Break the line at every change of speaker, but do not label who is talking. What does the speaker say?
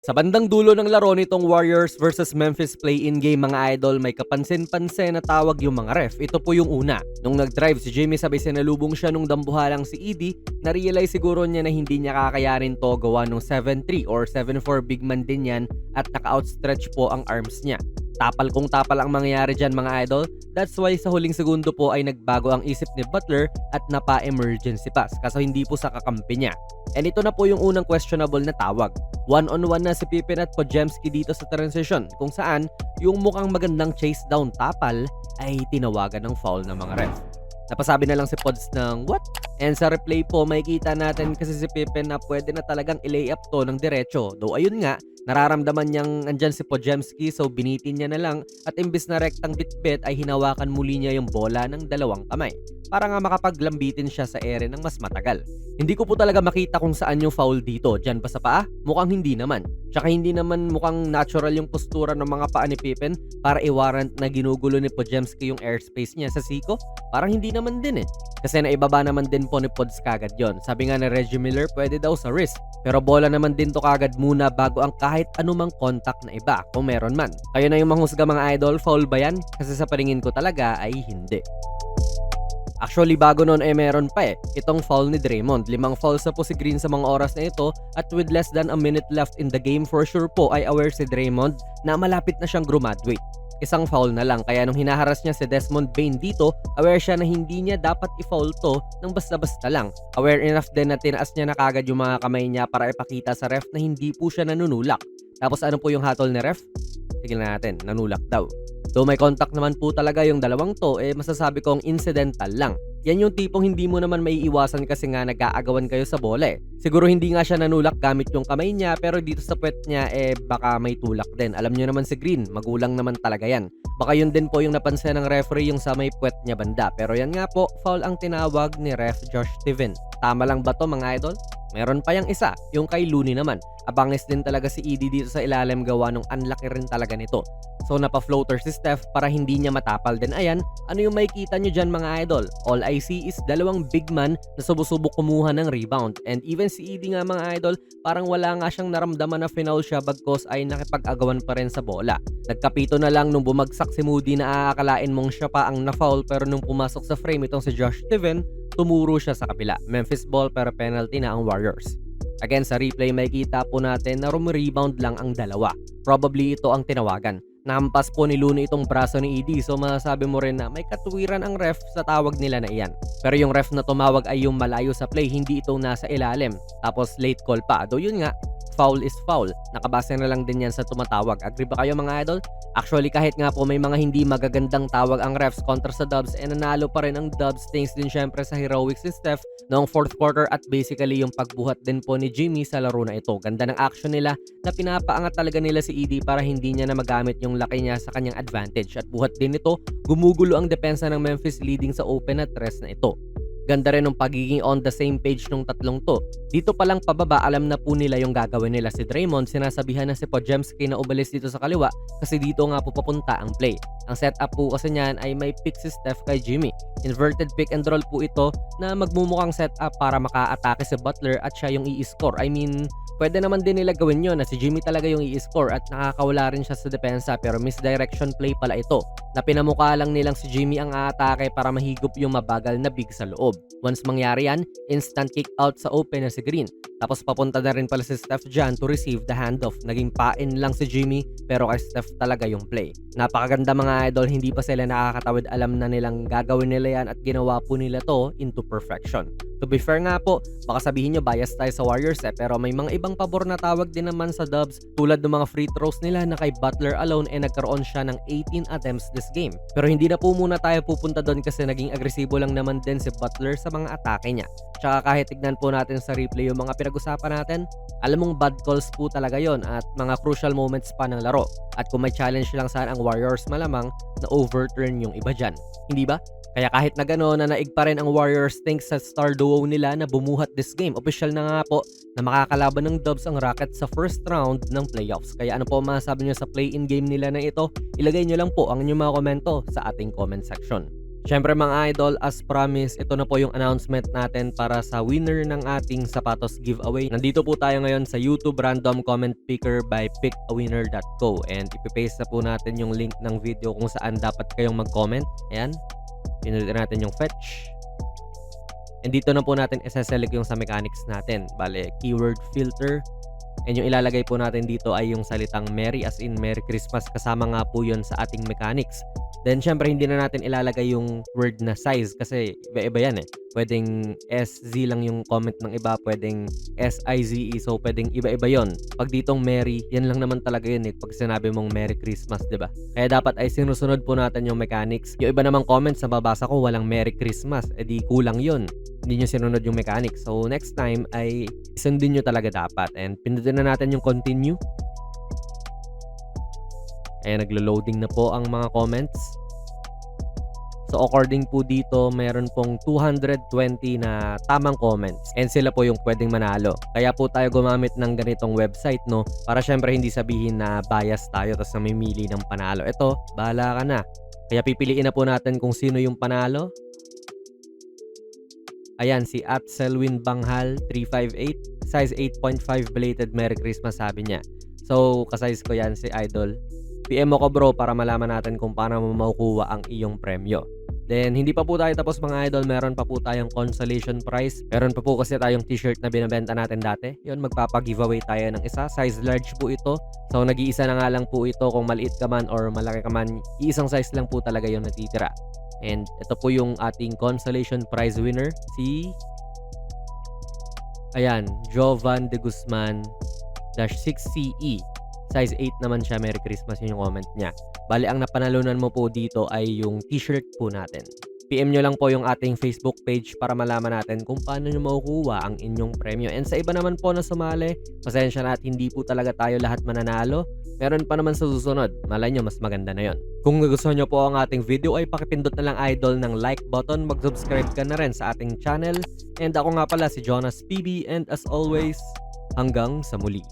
Sa bandang dulo ng laro nitong Warriors versus Memphis play-in game mga idol, may kapansin-pansin na tawag yung mga ref. Ito po yung una. Nung nag-drive si Jimmy sabay sinalubong siya nung dambuhalang si Edie, na-realize siguro niya na hindi niya kakayanin to gawa nung 7'3 or 7'4 big man din yan at naka-outstretch po ang arms niya. Tapal kung tapal ang mangyayari dyan mga idol. That's why sa huling segundo po ay nagbago ang isip ni Butler at napa-emergency pass kaso hindi po sa kakampi niya. And ito na po yung unang questionable na tawag. One-on-one na si Pippen at Podziemski dito sa transition kung saan yung mukhang magandang chase down tapal ay tinawagan ng foul ng mga ref. Napasabi na lang si Pods ng what? And sa replay po, makikita natin kasi si Pippen na pwede na talagang i-lay up to ng diretso. Though ayun nga, nararamdaman niyang andyan si Podziemski so binitin niya na lang at imbis na rektang bitbit ay hinawakan muli niya yung bola ng dalawang kamay para nga makapaglambitin siya sa ere ng mas matagal. Hindi ko po talaga makita kung saan yung foul dito. Diyan ba sa paa? Mukhang hindi naman. Tsaka hindi naman mukhang natural yung postura ng mga paa ni Pippen para i-warrant na ginugulo ni Podziemski yung airspace niya sa Siko. Parang hindi naman din eh. Kasi naibaba naman din po ni Pods kagad yon. Sabi nga ni Reggie Miller, pwede daw sa wrist. Pero bola naman din to kagad muna bago ang kahit anumang contact na iba kung meron man. Kayo na yung manghusga mga idol, foul ba yan? Kasi sa paningin ko talaga ay hindi. Actually, bago noon eh meron pa eh. Itong foul ni Draymond. Limang fouls na po si Green sa mga oras na ito at with less than a minute left in the game, for sure po ay aware si Draymond na malapit na siyang graduate. Isang foul na lang kaya nung hinaharas niya si Desmond Bain dito, aware siya na hindi niya dapat i-foul to ng basta-basta lang. Aware enough din na tinaas niya na kagad yung mga kamay niya para ipakita sa ref na hindi po siya nanunulak. Tapos ano po yung hatol ni ref? Tignan natin, nanulak daw. Though may contact naman po talaga yung dalawang to, eh masasabi kong incidental lang. Yan yung tipong hindi mo naman maiiwasan kasi nga nag-aagawan kayo sa bola eh. Siguro hindi nga siya nanulak gamit yung kamay niya pero dito sa puwet niya eh baka may tulak din. Alam niyo naman si Green, magulang naman talaga yan. Baka yun din po yung napansin ng referee yung sa may puwet niya banda. Pero yan nga po, foul ang tinawag ni ref Josh Steven. Tama lang ba to mga idol? Meron pa yung isa, yung kay Looney naman. Abangis din talaga si Edie dito sa ilalim gawa nung unlucky rin talaga nito. So napa-floater si Steph para hindi niya matapal din. Ayan, ano yung makikita nyo dyan mga idol? All I see is dalawang big man na subusubok kumuha ng rebound. And even si Edie nga mga idol, parang wala nga siyang naramdaman na final siya bagkos ay nakipag-agawan pa rin sa bola. Nagkapito na lang nung bumagsak si Moody na aakalain mong siya pa ang na-foul pero nung pumasok sa frame itong si Josh Steven, tumuro siya sa kabila. Memphis ball pero penalty na ang Warriors. Again, sa replay makikita po natin na rebound lang ang dalawa. Probably ito ang tinawagan. Nampas po ni Luna itong braso ni Edie so masasabi mo rin na may katuwiran ang ref sa tawag nila na iyan. Pero yung ref na tumawag ay yung malayo sa play, hindi ito nasa ilalim. Tapos late call pa. Do yun nga, foul is foul. Nakabase na lang din yan sa tumatawag. Agree ba kayo mga idol? Actually kahit nga po may mga hindi magagandang tawag ang refs kontra sa Dubs and nanalo pa rin ang Dubs thanks din syempre sa heroics ni Steph noong fourth quarter at basically yung pagbuhat din po ni Jimmy sa laro na ito. Ganda ng action nila na pinapaangat talaga nila si Edie para hindi niya na magamit yung laki niya sa kanyang advantage at buhat din ito gumugulo ang depensa ng Memphis leading sa open at rest na ito. Ganda rin ng pagiging on the same page nung tatlong to. Dito pa lang pababa, alam na po nila yung gagawin nila si Draymond. Sinasabihan na si Podziemski na umalis dito sa kaliwa kasi dito nga po papunta ang play. Ang setup po kasi niyan ay may pick si Steph kay Jimmy. Inverted pick and roll po ito na magmumukhang setup para maka-atake si Butler at siya yung i-score. I mean, pwede naman din nila gawin yun na si Jimmy talaga yung i-score at nakakawala rin siya sa depensa pero misdirection play pala ito na pinamukha lang nilang si Jimmy ang aatake para mahigop yung mabagal na big sa loob. Once mangyari yan, instant kick out sa open na si Green. Tapos papunta na rin pala si Steph dyan to receive the handoff. Naging pain lang si Jimmy pero kay Steph talaga yung play. Napakaganda mga idol, hindi pa sila nakakatawid alam na nilang gagawin nila yan at ginawa po nila to into perfection. To be fair nga po, baka sabihin nyo bias tayo sa Warriors eh, pero may mga ibang pabor na tawag din naman sa Dubs tulad ng mga free throws nila na kay Butler alone eh nagkaroon siya ng 18 attempts this game. Pero hindi na po muna tayo pupunta doon kasi naging agresibo lang naman din si Butler sa mga atake niya. Tsaka kahit tignan po natin sa replay yung mga pinag-usapan natin, alam mong bad calls po talaga yon at mga crucial moments pa ng laro. At kung may challenge lang saan ang Warriors malamang na overturn yung iba dyan. Hindi ba? Kaya kahit na gano'n na naig pa rin ang Warriors thanks sa star duo nila na bumuhat this game. Official na nga po na makakalaban ng Dubs ang Rockets sa first round ng playoffs. Kaya ano po masasabi nyo sa play-in game nila na ito? Ilagay nyo lang po ang inyong mga komento sa ating comment section. Syempre mga idol, as promised, ito na po yung announcement natin para sa winner ng ating sapatos giveaway. Nandito po tayo ngayon sa YouTube random comment picker by pickawinner.co and ipipaste na po natin yung link ng video kung saan dapat kayong mag-comment. Ayan, pinulit natin yung fetch. And dito na po natin isa-select yung sa mechanics natin. Bale, keyword filter. And yung ilalagay po natin dito ay yung salitang Merry as in Merry Christmas kasama nga po yun sa ating mechanics. Then syempre hindi na natin ilalagay yung word na size kasi iba-iba yan eh. Pwedeng SZ lang yung comment ng iba, pwedeng SIZE so pwedeng iba-iba yon. Pag ditong Merry, yan lang naman talaga yun eh pag sinabi mong Merry Christmas, 'di ba? Kaya dapat ay sinusunod po natin yung mechanics. Yung iba namang comments na babasa ko walang Merry Christmas, edi kulang yun. Hindi nyo sinunod yung mechanics. So next time ay sundin nyo talaga dapat. And pindutin na natin yung continue. Ayan, naglo-loading na po ang mga comments. So according po dito, meron pong 220 na tamang comments and sila po yung pwedeng manalo. Kaya po tayo gumamit ng ganitong website no para syempre hindi sabihin na bias tayo tapos namimili ng panalo. Ito, bahala ka na. Kaya pipiliin na po natin kung sino yung panalo. Ayan, si at Selwin Banghal 358, size 8.5 belated Merry Christmas sabi niya. So, kasize ko yan si Idol. PM mo ko bro para malaman natin kung paano mo makukuha ang iyong premyo. Then, hindi pa po tayo tapos mga idol. Meron pa po tayong consolation prize. Meron pa po kasi tayong t-shirt na binabenta natin dati. Yun, magpapag-giveaway tayo ng isa. Size large po ito. So, nag-iisa na nga lang po ito kung maliit ka man or malaki ka man. Iisang size lang po talaga yung natitira. And ito po yung ating consolation prize winner. Si... Ayan, Jovan de Guzman dash 6CE. Size 8 naman siya. Merry Christmas yun yung comment niya. Bali, ang napanalunan mo po dito ay yung t-shirt po natin. PM nyo lang po yung ating Facebook page para malaman natin kung paano nyo makukuha ang inyong premyo. And sa iba naman po na sumali, pasensya na at hindi po talaga tayo lahat mananalo. Meron pa naman sa susunod. Malay nyo, mas maganda na yon. Kung nagustuhan nyo po ang ating video ay pakipindot na lang idol ng like button. Mag-subscribe ka na rin sa ating channel. And ako nga pala si Jonas PB and as always, hanggang sa muli.